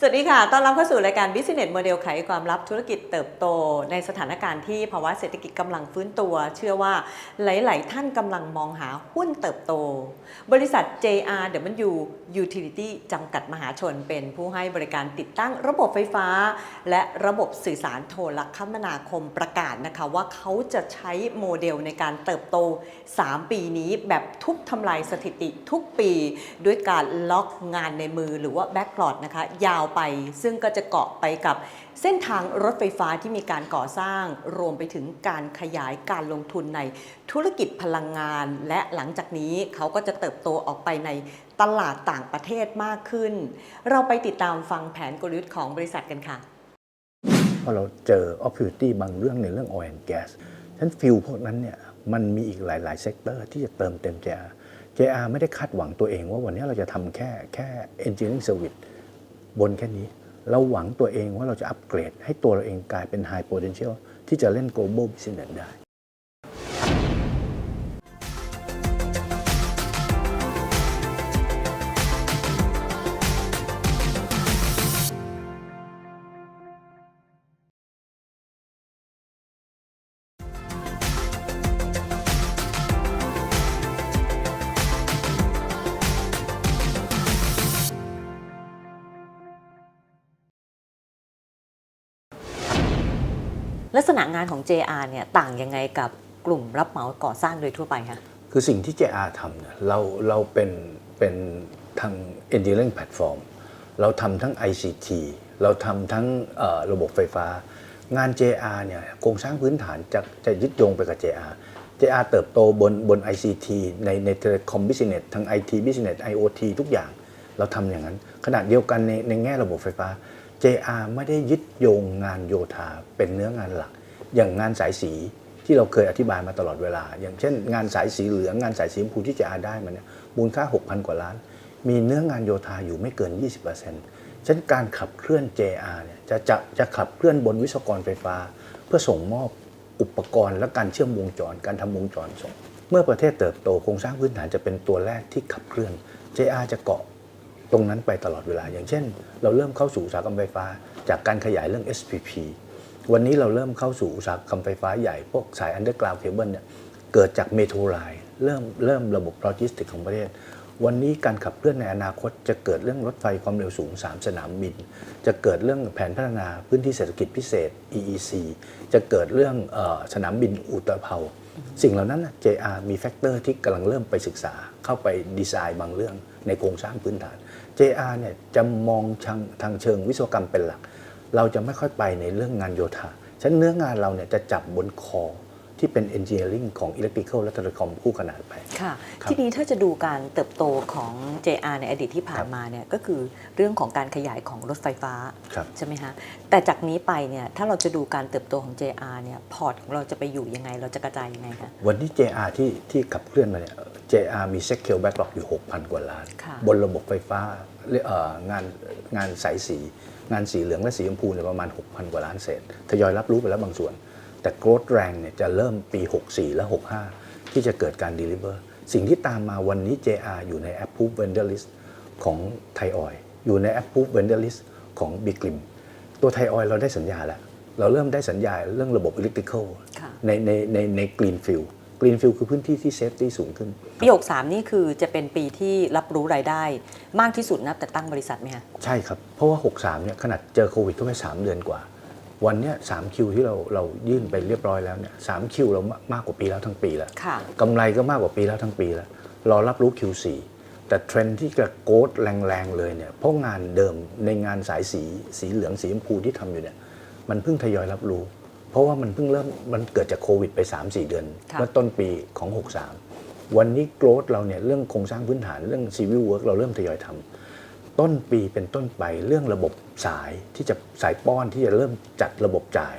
สวัสดีค่ะต้อนรับเข้าสู่รายการ Business Model ไขความลับธุรกิจเติบโต ในสถานการณ์ที่ภาวะเศรษฐกิจกำลังฟื้นตัว เชื่อว่าหลาย ๆ ท่านกำลังมองหาหุ้นเติบโต บริษัท JRW Utility จำกัดมหาชนเป็นผู้ให้บริการติดตั้งระบบไฟฟ้า และระบบสื่อสารโทรคมนาคมประกาศนะคะ ว่าเขาจะใช้โมเดลในการเติบโต 3 ปีนี้แบบทุบทำลายสถิติทุกปี ด้วยการล็อกงานในมือหรือว่าแบ็กพลอตนะคะยาวไป ซึ่งก็จะเกาะไปกับเส้นทางรถไฟฟ้าที่มีการก่อสร้าง รวมไปถึงการขยายการลงทุนในธุรกิจพลังงาน และหลังจากนี้เขาก็จะเติบโตออกไปในตลาดต่างประเทศมากขึ้น เราไปติดตามฟังแผนกลยุทธ์ของบริษัทกันค่ะพอเราเจอ opportunity บางเรื่องในเรื่อง oil and gas ฉะนั้นฟิลพวกนั้นเนี่ยมันมีอีกหลาย ๆ เซกเตอร์ที่จะเติมเต็ม JR JR ไม่ได้คาดหวังตัวเองว่าวันนี้เราจะทำแค่แค่ engineering service บนแค่นี้ เราหวังตัวเองว่าเราจะอัปเกรด ให้ตัวเราเองกลายเป็น high potential ที่จะเล่น global business ได้ ลักษณะงานของ JR เนี่ยต่างยังไงกับกลุ่มรับเหมาก่อสร้างโดยทั่วไปคะคือสิ่งที่ JR ทำเนี่ยเราเราเป็นเป็นทาง engineering platform เราทำทั้ง ICT เราทำทั้งระบบไฟฟ้างาน JR เนี่ยโครงสร้างพื้นฐานจะจะยึดโยงไปกับ JR JR เติบโตบนบน ICT ในใน telecom business ทั้ง IT business IoT ทุกอย่าง เราทำอย่างนั้น ขณะเดียวกันในในแง่ระบบไฟฟ้า JR ไม่ได้ยึดโยงงานโยธาเป็นเนื้องานหลัก อย่างงานสายสีที่เราเคยอธิบายมาตลอดเวลา อย่างเช่น งานสายสีเหลืองงานสายสีชมพูที่ JR ได้มาเนี่ยมูลค่า 6,000 กว่าล้าน มีเนื้องานโยธาอยู่ไม่เกิน 20%ฉะนั้นการขับเคลื่อน JR เนี่ยจะจะจะขับเคลื่อนบนวิศวกรไฟฟ้า เพื่อส่งมอบอุปกรณ์และการเชื่อมวงจร การทำวงจรส่ง เมื่อประเทศเติบโตโครงสร้างพื้นฐานจะเป็นตัวแรกที่ขับเคลื่อน JR จะเกาะ ตรงนั้นไปตลอดเวลา อย่างเช่น เราเริ่มเข้าสู่อุตสาหกรรมไฟฟ้า จากการขยายเรื่อง SPP วันนี้เราเริ่มเข้าสู่อุตสาหกรรมไฟฟ้าใหญ่ พวกสาย underground cable เนี่ยเกิดจากเมโทรไลน์เริ่มเริ่มระบบโลจิสติกของประเทศ วันนี้การขับเคลื่อนในอนาคต จะเกิดเรื่องรถไฟความเร็วสูง 3 สนามบิน จะเกิดเรื่องแผนพัฒนาพื้นที่เศรษฐกิจพิเศษ EEC จะเกิดเรื่องออสนามบินอุตภเปาสิ่งเหล่านั้น JR มีแฟกเตอร์ที่กำลังเริ่มไปศึกษาเข้าไปดีไซน์บางเรื่องในโครงสร้างพื้นฐาน JR เนี่ยจะมองทางทางเชิงวิศวกรรมเป็นหลัก เราจะไม่ค่อยไปในเรื่องงานโยธาฉะนั้นเนื้องานเราเนี่ยจะจับบนคอ ที่เป็น engineering ของ electrical และ telecom คู่ขนานไป ค่ะ ครับทีนี้ถ้าจะดูการเติบโตของ JR ในอดีตที่ผ่านมาเนี่ยก็คือเรื่องของการขยายของรถไฟฟ้า ครับ ใช่ไหมคะ แต่จากนี้ไปเนี่ยถ้าเราจะดูการเติบโตของ JR เนี่ยพอร์ตของเราจะไปอยู่ยังไง เราจะกระจายยังไงคะ วันนี้ JR ที่ที่ขับเคลื่อนมาเนี่ย JR มี secure backlog อยู่ 6,000 กว่าล้าน ค่ะ บนระบบไฟฟ้าเอ่องานงานสายสี งานสีเหลืองและสีชมพูเนี่ยประมาณ 6,000 กว่าล้านเศษทยอยรับรู้ไปแล้วบางส่วน แต่ growth แรงเนี่ยจะเริ่มปี 64 และ 65 ที่จะเกิดการ deliver สิ่งที่ตามมาวันนี้ JR อยู่ใน approve vendor list ของไทยออยอยู่ใน approve vendor list ของ Big Lim ตัวไทยออยเราได้สัญญาแล้ว เราเริ่มได้สัญญาเรื่องระบบ electrical ค่ะในในในใน green field green field คือพื้นที่ที่ safety สูงขึ้น ปี63นี่คือจะเป็นปีที่รับรู้รายได้ มากที่สุดนับแต่ตั้งบริษัทไหมคะใช่ครับ เพราะว่า 63เนี่ยขนาดเจอโควิดก็แค่3เดือนกว่า วันเนี้ย3คิวที่เราเรายื่นไปเรียบร้อยแล้วเนี่ย3คิวเรามามากกว่าปีแล้วทั้งปีแล้วค่ะกำไรก็มากกว่าปีแล้วทั้งปีแล้วรอรับรู้ Q4 แต่เทรนด์ที่กระโกดแรงๆเลยเนี่ยเพราะงานเดิมในงานสายสีสีเหลืองสีชมพูที่ทำอยู่เนี่ยมันเพิ่งทยอยรับรู้ เพราะว่ามันเพิ่งเริ่มมันเกิดจากโควิดไป 3-4 เดือนค่ะเมื่อต้นปีของ 63 วันนี้โกรดเราเนี่ยเรื่องโครงสร้างพื้นฐานเรื่อง civil work เราเริ่มทยอยทำต้นปีเป็นต้นไปเรื่องระบบ สายที่จะสายป้อนที่จะเริ่มจัดระบบจ่าย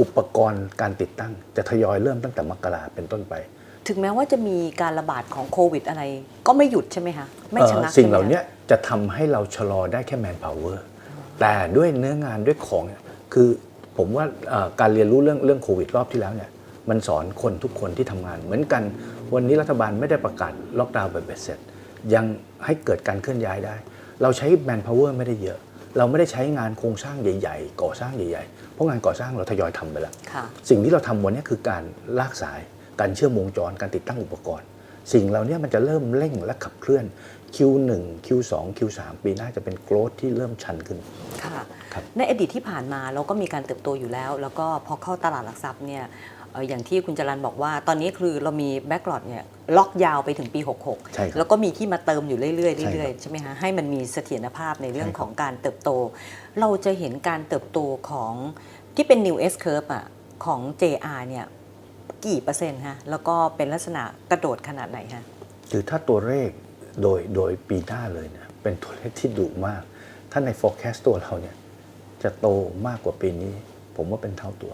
อุปกรณ์การติดตั้งจะทยอยเริ่มตั้งแต่มกราเป็นต้นไป ถึงแม้ว่าจะมีการระบาดของโควิดอะไร ก็ไม่หยุดใช่ไหมคะไม่ชะงักเอ่อสิ่งใช่ไมเหล่าคะนี้จะทำให้เราชะลอได้แค่ manpower แต่ด้วยเนื้องานด้วยของเนี่ยคือผมว่าเอ่อการเรียนรู้เรื่องเรื่องโควิดรอบที่แล้วเนี่ยมันสอนคนทุกคนที่ทำงาน เหมือนกันวันนี้รัฐบาลไม่ได้ประกาศล็อกดาวน์แบบเบ็ดเสร็จ ยังให้เกิดการเคลื่อนย้ายได้ เราใช้ manpower ไม่ได้เยอะ เราไม่ได้ใช้งานโครงสร้างใหญ่ๆ ก่อสร้างใหญ่ๆ เพราะงานก่อสร้างเราทยอยทำไปแล้วค่ะสิ่งที่เราทำวันนี้คือการลากสาย การเชื่อมวงจร การติดตั้งอุปกรณ์ สิ่งเหล่านี้มันจะเริ่มเร่งและขับเคลื่อน Q1 Q2 Q3 ปีหน้าจะเป็นโกรธที่เริ่มชันขึ้น ค่ะครับในอดีตที่ผ่านมาเราก็มีการเติบโตอยู่แล้ว แล้วก็พอเข้าตลาดหลักทรัพย์เนี่ยเอ่ออย่างที่คุณจรันบอกว่า ตอนนี้คือเรามีแบ็กหลอดเนี่ยล็อกยาวไปถึงปี 66ใช่ครับแล้วก็มีที่มาเติมอยู่เรื่อยใช่ๆเรื่อยครับๆใช่ไหมฮะให้มันมีเสถียรภาพในเรื่องใช่ครับของการเติบโต เราจะเห็นการเติบโตของที่เป็น new S curve อะของ JR เนี่ยกี่เปอร์เซ็นต์ฮะแล้วก็เป็นลักษณะกระโดดขนาดไหนฮะคือถ้าตัวเลขโดยโดยปีหน้าเลยเนี่ยเป็นตัวเลขที่ดุมาก ถ้าใน forecast ตัวเราเนี่ยจะโตมากกว่าปีนี้ ผมว่าเป็นเท่าตัว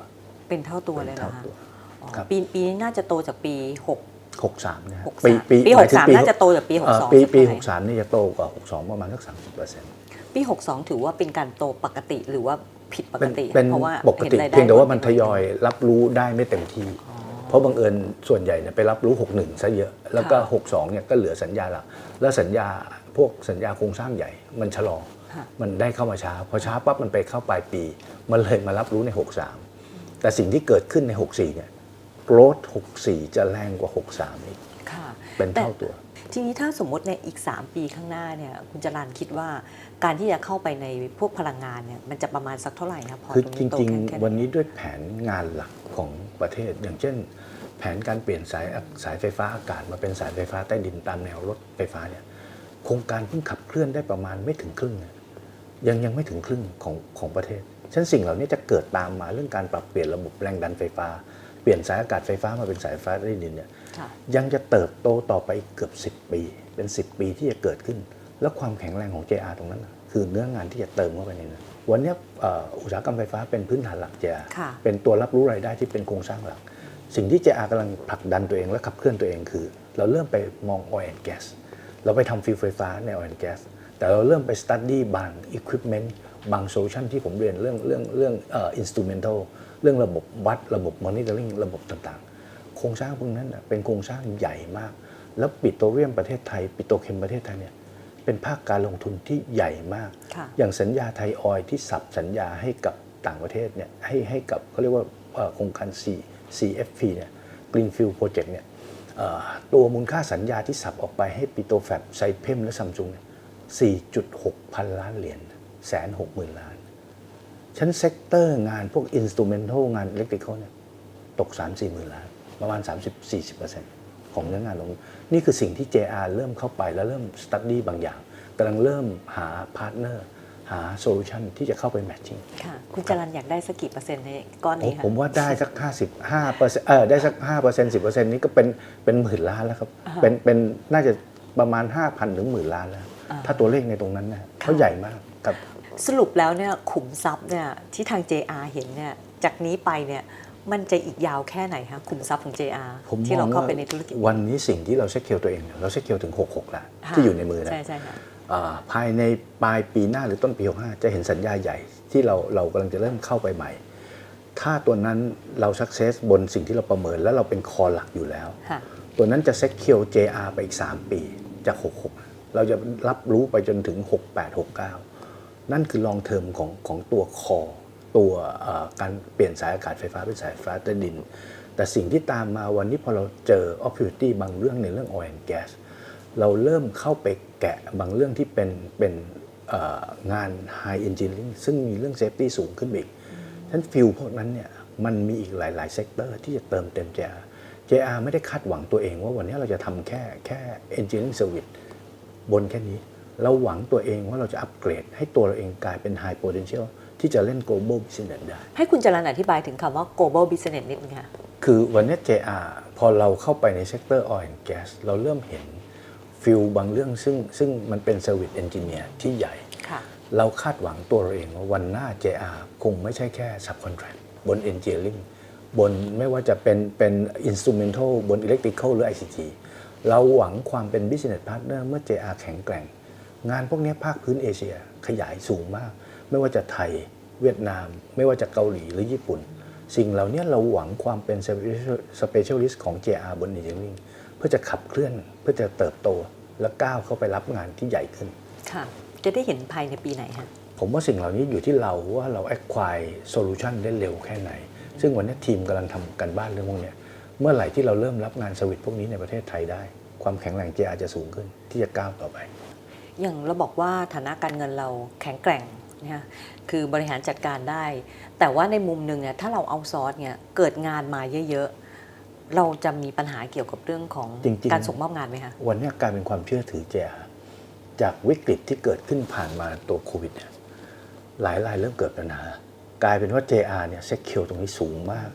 เป็นเท่าตัวเลยเป็นนะเท่าฮะตัว อ๋อครับ ปีปีนี้น่าจะโตจากปี 6 63นะฮะ63ปีปีหมยถึง63น่าจะโตจากปีเอ่อ62ปีใช่ไหมปี63นี่จะโตกว่า 62 ประมาณสัก30เปอร์เซ็นต์ปี 62 ถือว่าเป็นการโตปกติหรือว่าผิดปกเป็นติเป็นเพราะว่าปกติห็รายได้เพียงแต่ว่ามันลทยอยรับรู้ได้ไม่เต็มที่เพราะบังเอิญส่วนใหญ่เนี่ยไปรับรู้ 61ซะเยอะ แล้วก็62เนี่ยก็เหลือสัญญาหลักแล้วสัญญาพวกสัญญาโครงสร้างใหญ่มันชะลอ ค่ะ มันได้เข้ามาช้าพอช้าปั๊บมันไปเข้าปลายปี มันเลยมารับรู้ใน 63 แต่สิ่งที่เกิดขึ้นใน 64เนี่ยโกรธ64 จะแรงกว่า 63 อีก ค่ะเป็นเท่าตัว ทีนี้ถ้าสมมติในอีก 3 ปีข้างหน้าเนี่ยคุณจรันคิดว่าการที่จะเข้าไปในพวกพลังงานเนี่ยมันจะประมาณสักเท่าไหร่ครับพอคือตรงจนี้โตริงแค่แค่ไหๆวันนี้ด้วยแผนงานหลักของประเทศ อย่างเช่น แผนการเปลี่ยนสายสายไฟฟ้าอากาศมาเป็นสายไฟฟ้าใต้ดินตามแนวรถไฟฟ้าเนี่ยโครงการเพิ่งขับเคลื่อนได้ประมาณไม่ถึงครึ่งนะยังยังไม่ถึงครึ่งของของประเทศฉะนั้นสิ่งเหล่านี้จะเกิดตามมาเรื่องการปรับเปลี่ยนระบบแรงดันไฟฟ้า เปลี่ยนสายอากาศไฟฟ้ามาเป็นสายไฟฟ้าใต้ดินเนี่ยค่ะยังจะเติบโตต่อไปอีกเกือบ 10 ปี เป็น 10 ปีที่จะเกิดขึ้น แล้วความแข็งแรงของ JR ตรงนั้นน่ะคือเนื้องานที่จะเติมเข้าไปในนั้นวันเนี้ยเอ่ออุตสาหกรรมไฟฟ้าเป็นพื้นฐานหลัก JR ค่ะเป็นตัวรับรู้รายได้ที่เป็นโครงสร้างหลัก สิ่งที่ JR กำลังผลักดันตัวเองและขับเคลื่อนตัวเองคือ เราเริ่มไปมอง oil and gas เราไปทำฟิวไฟฟ้าใน oil and gas แต่เราเริ่มไป study บาง equipment บางโซลูชันที่ผมเรียนเรื่องเรื่องเรื่องเอ่อ instrumental เรื่องระบบวัดระบบ monitoring ระบบต่างๆ โครงสร้างพวกนั้นน่ะเป็นโครงสร้างใหญ่มาก แล้วปิโตรเลียมประเทศไทย ปิโตรเคมประเทศไทยเนี่ยเป็นภาคการลงทุนที่ใหญ่มากค่ะอย่างสัญญาไทยออยล์ที่สับสัญญาให้กับต่างประเทศเนี่ยให้ให้กับเขาเรียกว่าเอ่อโครงการ C CFP เนี่ย Greenfield Project เนี่ยเอ่อตัวมูลค่าสัญญาที่สับออกไปให้ปิโตรแฟบไซเพมและซัมซุงเนี่ย4.6 พันล้านเหรียญแสนหกหมื่นล้าน ชั้นเซกเตอร์งานพวกอินสตูเมนทัลงานอิเล็กทริคอลเนี่ยตก 3 4 หมื่นล้าน ประมาณ 30-40%ของเนื้องานลง นี่คือสิ่งที่ JR เริ่มเข้าไปแล้วเริ่มสตัดดี้บางอย่างกำลังเริ่มหาพาร์ทเนอร์หาโซลูชันที่จะเข้าไปแมทชิ่งค่ะ คุณจรันอยากได้สักกี่เปอร์เซ็นต์ในก้อนผมนี้คะผมว่าได้สัก 55เปอร์เซ็นต์เออได้สัก5เปอร์เซ็นต์10เปอร์เซ็นต์นี้ก็เป็นเป็นหมื่นล้านแล้วครับ เป็นเป็นน่าจะประมาณ 5,000 ถึงหมื่นล้านแล้ว ถ้าตัวเลขในตรงนั้นนะเขาใหญ่มากครับสรุปแล้วเนี่ยขุมทรัพย์เนี่ยที่ทาง JR เห็นเนี่ยจากนี้ไปเนี่ยมันจะอีกยาวแค่ไหนคะขุมทรัพย์ของ JR ผมที่เรามองเข้าว่าไปในธุรกิจวันนี้สิ่งที่เราเช็คเคลตัวเองเนี่ยเราเช็คเคลถึง 66 แล้วค่ะที่อยู่ในมือนะใช่ใช่ค่ะอ่าภายในปลายปีหน้าหรือต้นปี65จะเห็นสัญญาใหญ่ที่เราเรากำลังจะเริ่มเข้าไปใหม่ ถ้าตัวนั้นเราสักเซสบนสิ่งที่เราประเมินแล้วเราเป็นคอหลักอยู่แล้วค่ะตัวนั้นจะเซ็กเคียว JR ไปอีก 3 ปีจาก 66 เราจะรับรู้ไปจนถึง 68 69 นั่นคือลองเทอมของของตัวคอ ตัวการเปลี่ยนสายอากาศไฟฟ้าเป็นสายไฟฟ้าใต้ดิน แต่สิ่งที่ตามมาวันนี้พอเราเจอ opportunity บางเรื่องในเรื่อง oil and gas เราเริ่มเข้าไปแกะบางเรื่องที่เป็นเป็นงาน high engineering ซึ่งมีเรื่อง safety สูงขึ้นอีกฉะนั้นฟิลพวกนั้นเนี่ยมันมีอีกหลาย ๆ เซกเตอร์ที่จะเติมเต็ม JR JR ไม่ได้คาดหวังตัวเองว่าวันนี้เราจะทำแค่แค่ engineering service บนแค่นี้ เราหวังตัวเองว่าเราจะอัปเกรด ให้ตัวเราเองกลายเป็น high potential ที่จะเล่น global business ได้ ให้คุณจรันอธิบายถึงคำว่า global business นิดนึงค่ะ คือวันนี้ JR พอเราเข้าไปในเซกเตอร์ oil and gas เราเริ่มเห็นฟิลบางเรื่องซึ่งซึ่งมันเป็น service engineer ที่ใหญ่ค่ะเราคาดหวังตัวเราเองว่าวันหน้า JR คงไม่ใช่แค่ subcontract บน engineering บนไม่ว่าจะเป็นเป็น instrumental บน electrical หรือ ICT เราหวังความเป็น business partner เมื่อ JR แข็งแกร่ง งานพวกนี้ภาคพื้นเอเชียขยายสูงมาก ไม่ว่าจะไทยเวียดนาม ไม่ว่าจะเกาหลีหรือญี่ปุ่น สิ่งเหล่านี้เราหวังความเป็น specialist ของ JR บน engineering เพื่อจะขับเคลื่อนเพื่อจะเติบโตและก้าวเข้าไปรับงานที่ใหญ่ขึ้น ค่ะ จะได้เห็นภายในปีไหนคะผมว่าสิ่งเหล่านี้อยู่ที่เราว่าเรา acquire solution ได้เร็วแค่ไหน ซึ่งวันนี้ทีมกำลังทำกันบ้านเรื่องพวกเนี้ย เมื่อไหร่ที่เราเริ่มรับงานสวิตพวกนี้ในประเทศไทยได้ ความแข็งแรง JR จะสูงขึ้นที่จะก้าวต่อไป อย่างเราบอกว่าฐานะการเงินเราแข็งแกร่งนะคือบริหารจัดการได้ แต่ว่าในมุมหนึ่งเนี่ยถ้าเราเอาซอร์สเนี่ยเกิดงานมาเยอะๆ เราจะมีปัญหาเกี่ยวกับเรื่องของจริงๆการส่งมอบงานไหมคะวันนี้กลายเป็นความเชื่อถือ JR จากวิกฤตที่เกิดขึ้นผ่านมาตัวโควิดเนี่ยหลายรายเริ่มเกิดปัญหากลายเป็นว่า JR เนี่ยเซ็กคิวตรงนี้สูงมาก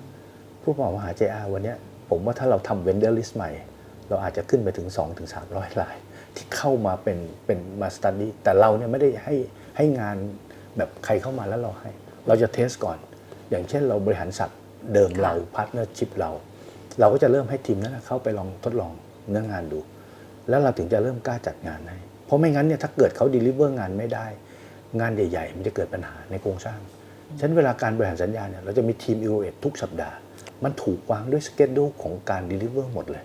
ผู้ประกอบการหา JR วันเนี้ย ผมว่าถ้าเราทำเวนเดอร์ลิสต์ใหม่ เราอาจจะขึ้นไปถึง 2-300ถึง300ราย ที่เข้ามาเป็นเป็นมาสตัดดี้แต่เราเนี่ยไม่ได้ให้ให้งานแบบใครเข้ามาแล้วเราให้ เราจะเทสก่อน อย่างเช่นเราบริหารสัตว์เดิมเราพาร์ทเนอร์ชิพเรา เราก็จะเริ่มให้ทีมนั้นนะเข้าไปลองทดลองเนื้องานดู แล้วเราถึงจะเริ่มกล้าจัดงานให้ เพราะไม่งั้นเนี่ยถ้าเกิดเขาด e ลิเวอร์งานไม่ได้ งานใหญ่ ๆ มันจะเกิดปัญหาในโครงสร้างฉะนั้นเวลาการบริหารสัญญาเนี่ยเราจะมีทีม e o เทุกสัปดาห์ มันถูกวางด้วยสเกจดูของการด e ลิเวอร์หมดเลย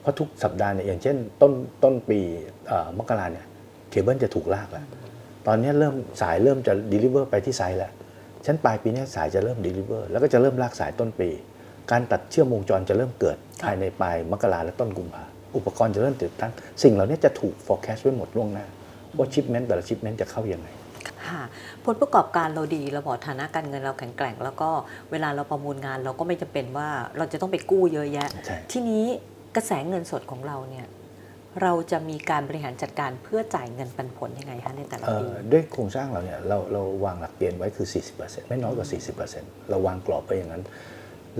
เพราะทุกสัปดาห์เนี่ยอย่างเช่น ต้นต้นปีเอ่อมกราเนี่ยเคเบิลจะถูกลากแล้วตอนนี้เริ่มสายเริ่มจะ d e ลิเวอร์ไปที่ไซต์แล้วฉันปลายปีเนี้สายจะเริ่ม d e ลิเวอร์แล้วก็จะเริ่มลากสายต้นปี การตัดเชื่อมวงจรจะเริ่มเกิดภายในปลายมกราและต้นกุมภาอุปกรณ์จะเริ่มติดตั้งสิ่งเหล่านี้จะถูก forecast ไว้หมดล่วงหน้าว่าชิปเมนต์แต่ละชิปเมนต์จะเข้ายังไง ค่ะผลประกอบการเราดีเราบอกฐานะการเงินเราแข็งแกร่ง แล้วก็เวลาเราประมูลงาน เราก็ไม่จำเป็นว่าเราจะต้องไปกู้เยอะแยะ ใช่ ทีนี้กระแสเงินสดของเราเนี่ยเราจะมีการบริหารจัดการเพื่อจ่ายเงินปันผลยังไงคะในแต่ละเอ่ปี อด้วยโครงสร้างเราเนี่ยเราเราวางหลักเกณฑ์ไว้คือ 40%ไม่น้อยกว่า 40%เราวางกรอบไปอย่างนั้น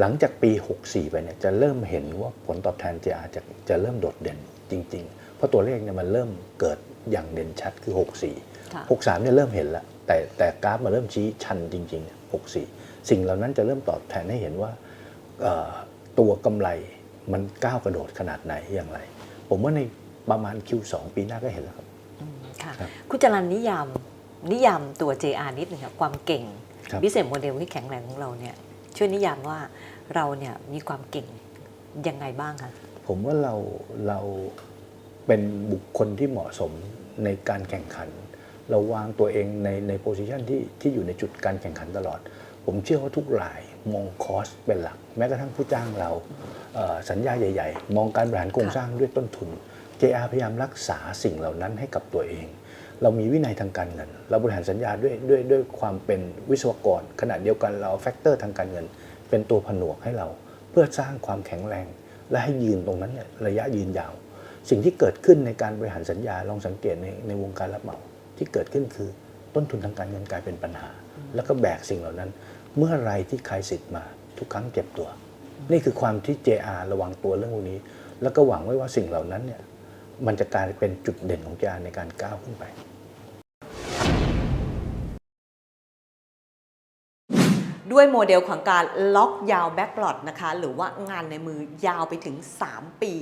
หลังจากปี 64 ไปเนี่ยจะเริ่มเห็นว่าผลตอบแทน JR จะจะเริ่มโดดเด่นจริง ๆ เพราะตัวเลขเนี่ยมันเริ่มเกิดอย่างเด่นชัดคือ 64ค่ะ 63เนี่ยเริ่มเห็นแล้ว แต่แต่กราฟมาเริ่มชี้ชันจริงๆเนี่ย64 สิ่งเหล่านั้นจะเริ่มตอบแทนให้เห็นว่าเอ่อตัวกำไรมันก้าวกระโดดขนาดไหนอย่างไร ผมว่าในประมาณ Q2 ปีหน้าก็เห็นแล้วครับอืมค่ะครับคุณจรันนิยามนิยามตัว JR นิดหนึ่งค่ะความเก่งครับบิสเนสโมเดลที่แข็งแรงของเราเนี่ยช่วยนิยามว่าเราเนี่ยมีความเก่งยังไงบ้างคะผมว่าเราเราเป็นบุคคลที่เหมาะสมในการแข่งขัน เราวางตัวเองในในโพสิชันที่ที่อยู่ในจุดการแข่งขันตลอด ผมเชื่อว่าทุกรายมองคอสเป็นหลัก แม้กระทั่งผู้จ้างเราเสัญญาใหญ่ ๆ มองการบริหารโครงสร้างด้วยต้นทุน JR พยายามรักษาสิ่งเหล่านั้นให้กับตัวเอง เรามีวินัยทางการเงิน เราบริหารสัญญาด้วยด้วยด้วยความเป็นวิศวกรขณะเดียวกันเราแฟกเตอร์ทางการเงิน เป็นตัวผนวกให้เรา เพื่อสร้างความแข็งแรง และให้ยืนตรงนั้นเนี่ยระยะยืนยาว สิ่งที่เกิดขึ้นในการบริหารสัญญาลองสังเกตในในวงการรับเหมา ที่เกิดขึ้นคือต้นทุนทางการเงินกลายเป็นปัญหา แล้วก็แบกสิ่งเหล่านั้น เมื่อไรที่ใครสิทธิ์มาทุกครั้งเจ็บตัว นี่คือความที่ JR ระวังตัวเรื่องพวกนี้ แล้วก็หวังไว้ว่าสิ่งเหล่านั้นเนี่ยมันจะกลายเป็นจุดเด่นของ JR ในการก้าวขึ้นไป ด้วยโมเดลของการล็อกยาวแบ็กหลอดนะคะหรือว่างานในมือยาวไปถึง 3 ปี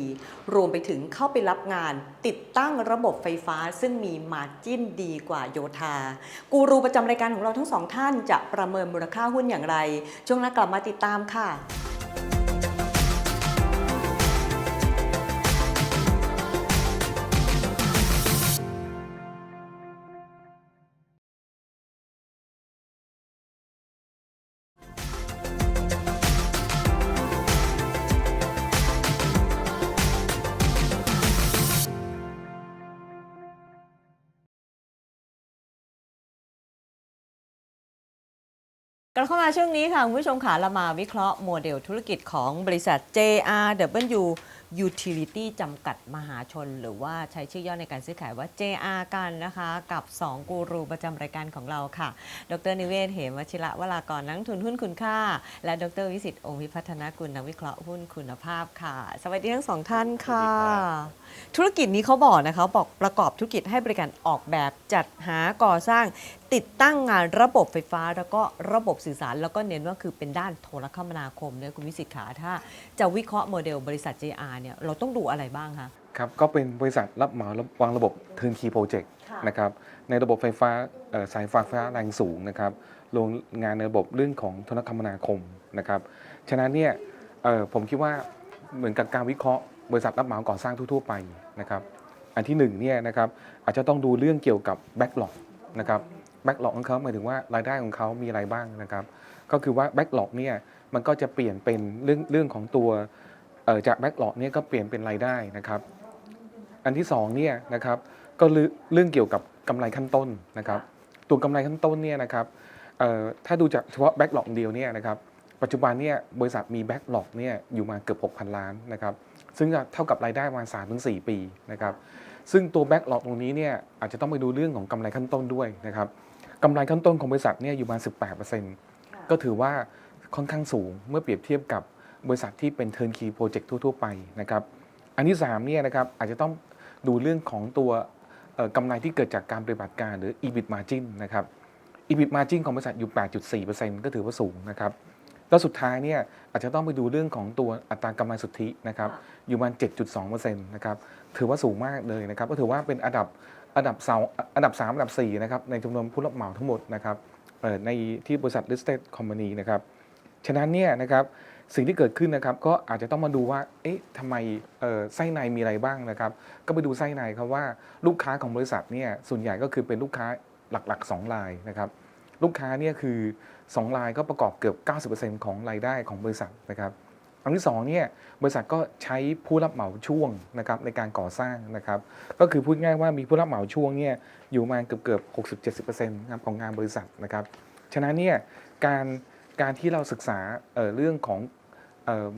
รวมไปถึงเข้าไปรับงาน ติดตั้งระบบไฟฟ้า ซึ่งมีมาจิ้นดีกว่าโยธา กูรูประจำรายการของเราทั้งสองท่านจะประเมินมูลค่าหุ้นอย่างไร ช่วงหน้ากลับมาติดตามค่ะ กลับเข้ามาช่วงนี้ค่ะ คุณผู้ชมค่ะเรามาวิเคราะห์โมเดลธุรกิจของบริษัท JRW Utility จำกัดมหาชน หรือว่าใช้ชื่อย่อในการซื้อขายว่า JR กันนะคะ กับ 2 กูรูประจำรายการของเราค่ะ ดรนิเวศเหมวชิระวรากรนักลงทุนหุ้นคุณค่า และดรวิสิตองค์วิพัฒนากุลนักวิเคราะห์หุ้นคุณภาพค่ะ สวัสดีทั้งสองท่านค่ะ ธุรกิจนี้เขาบอกนะคะบอกประกอบธุรกิจให้บริการออกแบบจัดหาก่อสร้างติดตั้งงานระบบไฟฟ้า แล้วก็ระบบสื่อสาร แล้วก็เน้นว่าคือเป็นด้านโทรคมนาคมเนี่ยคุณวิสิตขาถ้าจะวิเคราะห์โมเดลบริษัท JR เนี่ยเราต้องดูอะไรบ้างคะ ครับก็เป็นบริษัทรับเหมาวางระบบ Turnkey Project ค่ะนะครับในระบบไฟฟ้าเอ่อสายไฟฟ้าแรงสูงนะครับลงงานในระบบเรื่องของโทรคมนาคมนะครับฉะนั้นเนี่ยเอ่อผมคิดว่าเหมือนกับการวิเคราะห์บริษัทรับเหมาก่อสร้างทั่วๆไปนะครับอันที่หนึ่งเนี่ยนะครับอาจจะต้องดูเรื่องเกี่ยวกับ Backlog นะครับแบ็กหลอกของเขาหมายถึงว่ารายได้ของเขามีอะไรบ้างนะครับก็คือว่าแบ็กหลอกเนี่ยมันก็จะเปลี่ยนเป็นเรื่องเรื่องของตัวเอ่อ จากแบ็กหลอกเนี่ยก็เปลี่ยนเป็นรายได้นะครับ อันที่สองเนี่ยนะครับก็เรื่องเกี่ยวกับกำไรขั้นต้นนะครับ ตัวกำไรขั้นต้นเนี่ยนะครับเอ่อถ้าดูจากเฉพาะแบ็กหลอกเดียวเนี่ยนะครับปัจจุบันเนี่ยบริษัทมีแบ็กหลอกเนี่ยอยู่มาเกือบ 6,000 ล้านนะครับซึ่งเท่ากับรายได้ประมาณ3-4 ปีนะครับซึ่งตัวแบ็กหลอกตรงนี้เนี่ยอาจจะต้องไปดูเรื่องของกำไรขั้นต้นด้วยนะครับกำไรขั้นต้นของบริษัทเนี่ยอยู่ประมา 18%ก็ถือว่าค่อนข้างสูงเมื่อเปรียบเทียบกับ บริษัทที่เป็น turnkey project ทั่ว ๆ ไปนะครับ อันที่3เนี่ยนะครับอาจจะต้องดูเรื่องของตัวเอ่อกำไรที่เกิดจากการปฏิบัติการหรือ EBIT margin นะครับ EBIT margin ของบริษัทอยู่ 8.4%ก็ถือว่าสูงนะครับ แล้วสุดท้ายเนี่ยอาจจะต้องไปดูเรื่องของตัวอัตรากำไรสุทธินะครับอยู่ประมาณ 7.2%นะครับถือว่าสูงมากเลยนะครับก็ถือว่าเป็นอันดับอันดับเสาอันดับ 3 อันดับ4นะครับในจำนวนผู้รับเหมาทั้งหมดนะครับเอ่อในที่บริษัท listed company นะครับฉะนั้นเนี่ยนะครับ สิ่งที่เกิดขึ้นนะครับก็อาจจะต้องมาดูว่า เอ๊ะทำไมไส้ในมีอะไรบ้างนะครับ ก็ไปดูไส้ในครับว่าลูกค้าของบริษัทเนี่ยส่วนใหญ่ก็คือเป็นลูกค้าหลักๆ 2 รายนะครับ ลูกค้าเนี่ยคือ 2 รายก็ประกอบเกือบ 90%ของรายได้ของบริษัทนะครับอันที่2เนี่ยบริษัทก็ใช้ผู้รับเหมาช่วงนะครับในการก่อสร้างนะครับ ก็คือพูดง่ายว่ามีผู้รับเหมาช่วงเนี่ยอยู่มาเกือบเกือบ60 70%นะครับของงานบริษัทนะครับ ฉะนั้นเนี่ยการการที่เราศึกษาเอ่อเรื่องของ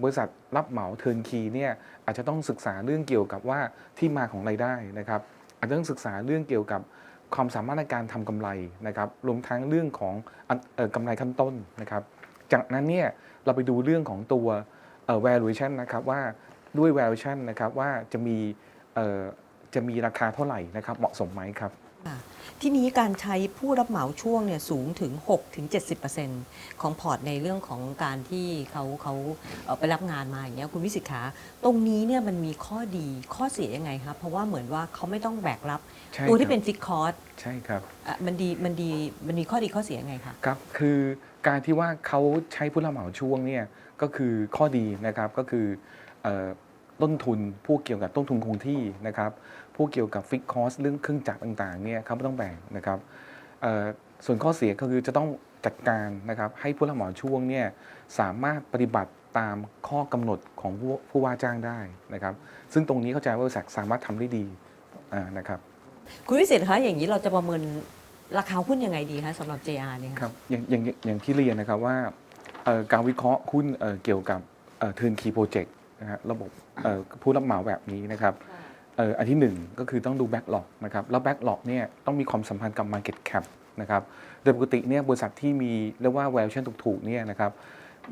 บริษัทรับเหมาเทิร์นคีเนี่ยอาจจะต้องศึกษาเรื่องเกี่ยวกับว่าที่มาของรายได้นะครับอาจจะต้องศึกษาเรื่องเกี่ยวกับความสามารถในการทำกำไรนะครับรวมทั้งเรื่องของออ่อกำไรขั้นต้นนะครับ จากนั้นเนี่ยเราไปดูเรื่องของตัว valuation นะครับว่าด้วย valuation นะครับว่าจะมีจะมีราคาเท่าไหร่นะครับเหมาะสมไหมครับ ค่ะ ที่นี้การใช้ผู้รับเหมาช่วงเนี่ยสูงถึง 6-70%ของพอร์ตในเรื่องของการที่เขาเขาเอ่อไปรับงานมาอย่างเงี้ยคุณวิสิตขาตรงนี้เนี่ยมันมีข้อดีข้อเสียยังไงครับเพราะว่าเหมือนว่าเขาไม่ต้องแบกรับ ใช่ตัวคที่รับเป็นฟิกคอร์สใช่ครับ มันดีมันดีมันมีข้อดีข้อเสียยังไงคะ ครับ คือการที่ว่าเขาใช้ผู้รับเหมาช่วงเนี่ยก็คือข้อดีนะครับก็คือเอ่อต้นทุนพวกเกี่ยวกับต้นทุนคงที่นะครับ พวกเกี่ยวกับฟิกคอสเรื่องเครื่องจักรต่างๆเนี่ยเขาไม่ต้องแบ่งนะครับเอ่อส่วนข้อเสียก็คือจะต้องจัดการนะครับให้ผู้รับเหมาช่วงเนี่ยสามารถปฏิบัติตามข้อกำหนดของผู้ผู้ว่าจ้างได้นะครับ ซึ่งตรงนี้เข้าใจว่าบริษัทสามารถทำได้ดีอ่านะครับคุณวิสิตคะอย่างนี้เราจะประเมินราคาหุ้นยังไงดีคะสำหรับ JR เนี่ยครับอย่างอย่างอย่างที่เรียนนะครับว่าเอ่อการวิเคราะห์หุ้นเอ่อเกี่ยวกับเทิร์นคีโปรเจกต์นะฮะระบบเอ่อผู้รับเหมาแบบนี้นะครับ เอออันที่หนึ่งก็คือต้องดูแบ็กหลอกนะครับแล้วแบ็กหลอกเนี่ยต้องมีความสัมพันธ์กับ Market Cap นะครับโดยปกติเนี่ยบริษัทที่มีเรียกว่า valuation ถูกๆเนี่ยนะครับ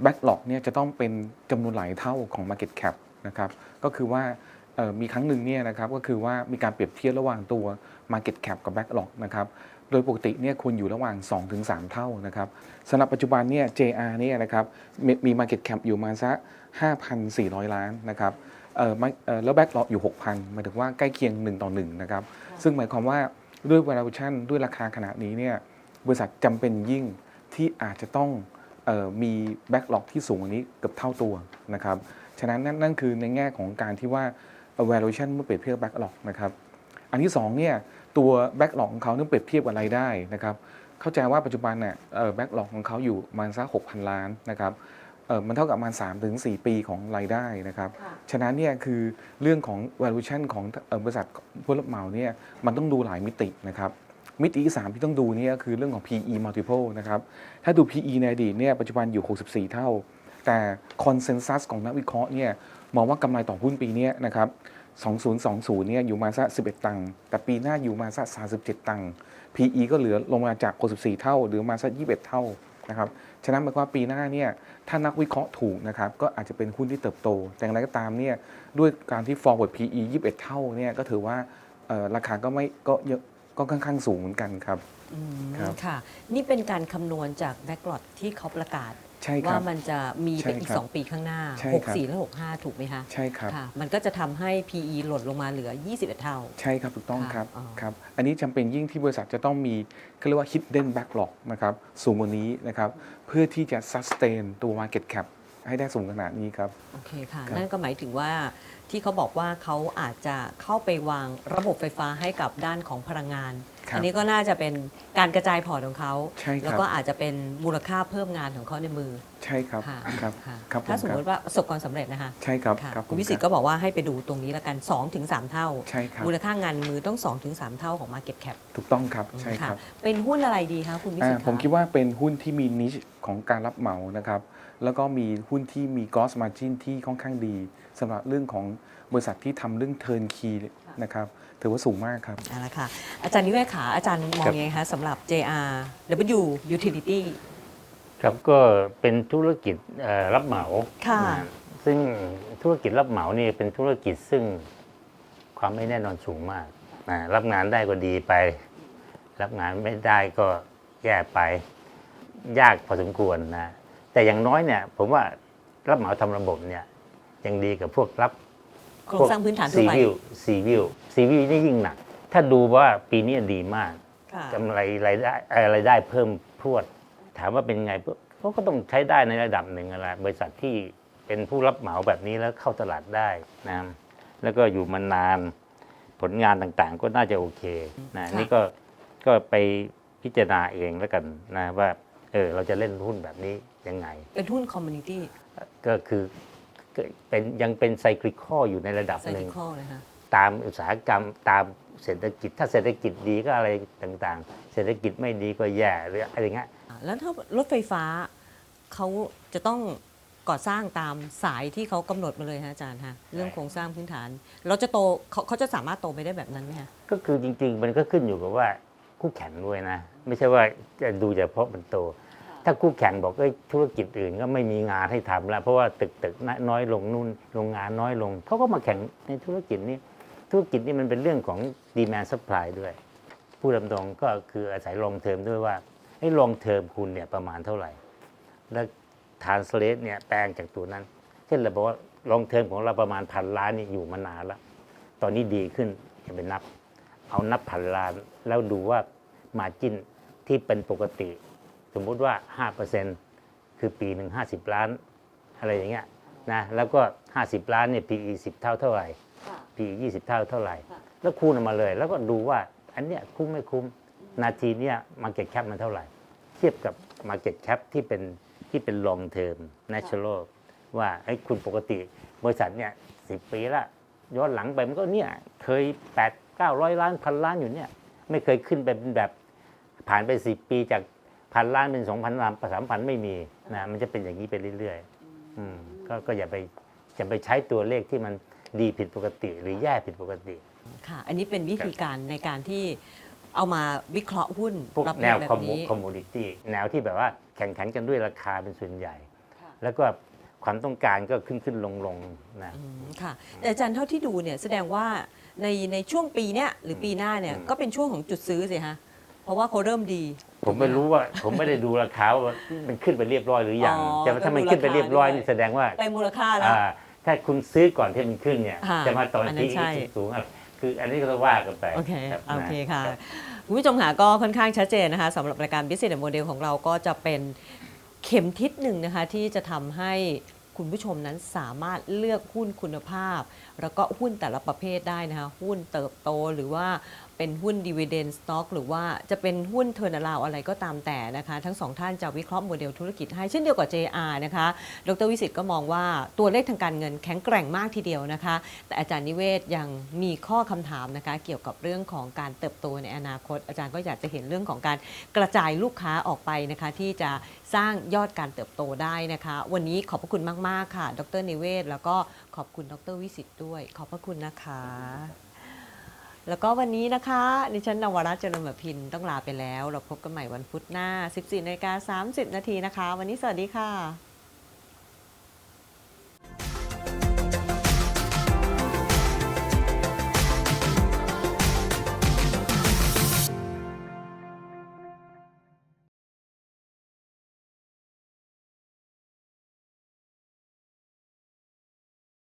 แบ็กหลอกเนี่ยจะต้องเป็นจำนวนหลายเท่าของ Market Cap นะครับก็คือว่ามีครั้งหนึ่งเนี่ยนะครับก็คือว่ามีการเปรียบเทียบระหว่างตัว Market Cap กับ Backlog นะครับโดยปกติเนี่ยควรอยู่ระหว่าง 2-3 เท่านะครับสำหรับปัจจุบันเนี่ย JR เนี่ยนะครับมีมี Market Cap อยู่มาสัก5,400 ล้านนะครับ เอ่อไม่เอ่อแล้ว Backlog อยู่ 6,000หมายถึงว่าใกล้เคียง 1 ต่อ1นะครับ ซึ่งหมายความว่าด้วย valuation ด้วยราคาขนาดนี้เนี่ยบริษัทจำเป็นยิ่งที่อาจจะต้องเออมี Backlog ที่สูงกว่านี้เกือบเท่าตัวนะครับ ฉะนั้นนั่นนั่นคือในแง่ของการที่ว่า valuation เมื่อเปรียบเทียบ Backlog นะครับ อันที่2เนี่ยตัวแบ็กหลอกของเขาเนี่ยเปรียบเทียบกับรายได้นะครับ เข้าใจว่าปัจจุบันเนี่ยแบ็กหลอกของเขาอยู่ประมาณสัก6,000 ล้านนะครับเอ่อ มันเท่ากับประมาณ3ถึง4ปีของรายได้นะครับ ฉะนั้นเนี่ยคือเรื่องของ valuation ของเอ่อบริษัทผู้รับเหมาเนี่ยมันต้องดูหลายมิตินะครับ มิติที่สามที่ต้องดูเนี่ยก็คือเรื่องของ PE multiple นะครับ ถ้าดู PE ในอดีตเนี่ยปัจจุบันอยู่ 64 เท่า แต่ consensus ของนักวิเคราะห์เนี่ยมองว่ากำไรต่อหุ้นปีเนี้ยนะครับ2020เนี่ยอยู่มาสัก11 ตังค์แต่ปีหน้าอยู่มาสัก37 ตังค์ PE ก็เหลือลงมาจาก64เท่า หรือมาสัก21 เท่านะครับ ฉะนั้นหมายความว่าปีหน้าเนี่ยถ้านักวิเคราะห์ถูกนะครับก็อาจจะเป็นหุ้นที่เติบโต แต่อย่างไรก็ตามเนี่ยด้วยการที่ forward PE 21 เท่าเนี่ยก็ถือว่าเอ่อราคาก็ไม่ก็เยอะก็ค่อนข้างสูงเหมือนกันครับอืมครับค่ะ นี่เป็นการคำนวณจากแบ็กหลอดที่เขาประกาศ ใช่คว่ารับมันจะมีไปอีก ใช่ครับ2 ปีข้างหน้า ใช่ครับ 64 และ 65 ถูกไหมคะใช่ครับ ค่ะ มันก็จะทำให้ PE หล่นลงมาเหลือ 21 เท่า ใช่ครับ ถูกต้องค่ะครับอ๋อ ครับ อันนี้จำเป็นยิ่งที่บริษัทจะต้องมีเขาเรียกว่า hidden backlog นะครับ สูงกว่านี้นะครับ เพื่อที่จะ sustain ตัว market cap ให้ได้สูงขนาดนี้ครับ โอเคค่ะ ครับนั่นก็หมายถึงว่าที่เขาบอกว่าเขาอาจจะเข้าไปวางระบบไฟฟ้าให้กับด้านของพลังงานครับ อันนี้ก็น่าจะเป็นการกระจายพอร์ตของเขา ใช่ครับ แล้วก็อาจจะเป็นมูลค่าเพิ่มงานของเขาในมือใช่ครับค่ะครับค่ะครับถ้าสมมผติว่าประสบความสำเร็จนะคะใช่ครับค่ะครับคุณวิสิตผมก็บอกว่าให้ไปดูตรงนี้แล้วกัน2-3ถึง3เท่า ใช่ครับมูลค่างานมือต้อง 2-3 เท่าของ Market Cap ถูกต้องครับใช่ครับเป็นหุ้นอะไรดีคะคุณวิสิอ่าตผมะคิดว่าเป็นหุ้นที่มีนิชของการรับเหมานะครับแล้วก็มีหุ้นที่มี gross margin ที่ค่อนข้างดีสำหรับเรื่องของบริษัทที่ทำเรื่อง turnkey นะครับ ถือว่าสูงมากครับ เอาละค่ะ อาจารย์นิเวศขาอาจารย์มองยังไงคะสำหรับ JR W Utility ครับก็เป็นธุรกิจเอ่อรับเหมา ค่ะนซึ่งธุรกิจรับเหมานี่เป็นธุรกิจซึ่งความไม่แน่นอนสูงมากนะรับงานได้ก็ดีไป รับงานไม่ได้ก็แย่ไป ยากพอสมควรนะแต่อย่างน้อยเนี่ยผมว่ารับเหมาทำระบบเนี่ยยังดีกับพวกรับ โครงสร้างพื้นฐานทั่วซีไปวิวซีวิวซีวิวนี่ยิ่งหนัก ถ้าดูว่าปีนี้ดีมากค่ะกำไรรายได้เอ่อรายได้เพิ่มพรวด ถามว่าเป็นไงเขาก็ต้องใช้ได้ในระดับหนึ่งอะไรบริษัทที่เป็นผู้รับเหมาแบบนี้แล้วเข้าตลาดได้นะแล้วก็อยู่มานานผลงานต่างๆ ก็น่าจะโอเคนะค่ะนี่ก็ก็ไปพิจารณาเองแล้วกันนะว่าเออเราจะเล่นหุ้นแบบนี้ยังไง เป็นหุ้นคอมมูนิตี้ก็คือก็ เป็นยังเป็นไซคลิคออยู่ในระดับไซหนึ่คิง คอลนะคะตามอุตสาหกรรมตามเศรษฐกิจ ถ้าเศรษฐกิจดีก็อะไรต่างๆ เศรษฐกิจไม่ดีก็แย่หรืออะไรเงี้ยอ่าแล้วถ้ารถไฟฟ้าเขาจะต้องก่อสร้างตามสายที่เขากำหนดมาเลยฮะอาจารย์ฮะเรื่องโครงสร้างพื้นฐาน เราจะโตเขาเขาจะสามารถโตไปได้แบบนั้นไหมฮะก็คือจริง ๆ มันก็ขึ้นอยู่กับว่าคู่แข่งด้วยนะ ไม่ใช่ว่าจะดูเฉพาะมันโต ถ้าคู่แข่งบอกเอ้ยธุรกิจอื่นก็ไม่มีงานให้ทำแล้ว เพราะว่าตึกตึกน้อยลงนู่นโรงงานน้อยลงเขาก็มาแข่งในธุรกิจนี้ธุรกิจนี้มันเป็นเรื่องของ demand supply ด้วย ผู้ดำรงก็คืออาศัย long term ด้วยว่าไอ้ long term คุณเนี่ยประมาณเท่าไหร่ แล้ว translate เนี่ยแปลงจากตัวนั้น เช่นเราบอกว่า long term ของเราประมาณพันล้านนี่อยู่มานานแล้ว ตอนนี้ดีขึ้นจะเป็นนับ เอานับพันล้านแล้วดูว่ามาจิ้นที่เป็นปกติ สมมุติว่า 5%คือปีหนึ่ง50 ล้าน อะไรอย่างเงี้ยนะแล้วก็ 50 ล้านเนี่ย PE 10 เท่าเท่าไหร่ PE 20 เท่าเท่าไหร่ แล้วคูณออกมาเลย แล้วก็ดูว่าอันเนี้ยคุ้มไม่คุ้มนาทีเนี้ย market cap มันเท่าไหร่ เทียบกับ market cap ที่เป็นที่เป็น long term natural ว่าไอ้ยคุณปกติบริษัทเนี่ยสิปีละย้อนหลังไปมันก็เนี่ยเคย 8 900 ล้านพันล้านอยู่เนี่ยไม่เคยขึ้นไปเป็นแบบผ่านไป 10 ปีจาก พันล้านเป็น2,000ล้านสามพันไม่มีนะมันจะเป็นอย่างนี้ไปเรื่อยๆอืมก็ก็อย่าไปอย่าไปใช้ตัวเลขที่มันดีผิดปกติ หรือแย่ผิดปกติ ค่ะ อันนี้เป็นวิธีการในการที่เอามาวิเคราะห์หุ้นพวกประเภแนทวแบบคอมมูนี้ คอมมูนิตี้แนวที่แบบว่าแข่งขันกันด้วยราคาเป็นส่วนใหญ่แล้วก็ความต้องการก็ขึ้นขึ้นลงลงนะ อืมค่ะแต่อาจารย์เท่าที่ดูเนี่ยแสดงว่าในในช่วงปีเนี้ยหรือปีหน้าเนี่ยอืมก็เป็นช่วงของจุดซื้อสิฮะเพราะว่าเขาเริ่มดี ผมไม่รู้ว่า ผมไม่ได้ดูราคาว่ามันขึ้นไปเรียบร้อยหรือยังอ๋อแต่ว่าถ้ามันก็ดูขึ้นไปเรียบร้อยราคาด้วยนี่แสดงว่าไปมูลค่าแล้ว อ่าถ้าคุณซื้อก่อนที่มันขึ้นเนี่ย ค่ะจะมาตอนอันนั้นที่ใช่ สูงๆอะคืออันนี้ก็ต้องว่ากันไปโอเครับโอเคนะค่ะรับคุณผู้ชมค่ะก็ค่อนข้างชัดเจนนะคะสำหรับรายการ Business Model ของเราก็จะเป็นเข็มทิศหนึ่งนะคะ ที่จะทำให้คุณผู้ชมนั้นสามารถเลือกหุ้นคุณภาพ แล้วก็หุ้นแต่ละประเภทได้นะคะ หุ้นเติบโตหรือว่า เป็นหุ้น Dividend Stock หรือว่าจะเป็นหุ้นเทอร์นาลาวอะไรก็ตามแต่นะคะ ทั้งสองท่านจะวิเคราะห์โมเดลธุรกิจให้เช่นเดียวกับ JR นะคะ ดรวิสิตก็มองว่าตัวเลขทางการเงินแข็งแกร่งมากทีเดียวนะคะ แต่อาจารย์นิเวศยังมีข้อคำถามนะคะ เกี่ยวกับเรื่องของการเติบโตในอนาคต อาจารย์ก็อยากจะเห็นเรื่องของการกระจายลูกค้าออกไปนะคะ ที่จะสร้างยอดการเติบโตได้นะคะ วันนี้ขอบพระคุณมาก ๆ ค่ะ ดรนิเวศ แล้วก็ขอบคุณดรวิสิตด้วย ขอบพระคุณนะคะ แล้วก็วันนี้นะคะ ดิฉันนวรัตน์เจริญแบบพินต้องลาไปแล้ว เราพบกันใหม่วันพุธหน้า 14นาฬิกา30 นาทีนะคะ วันนี้สวัสดีค่ะ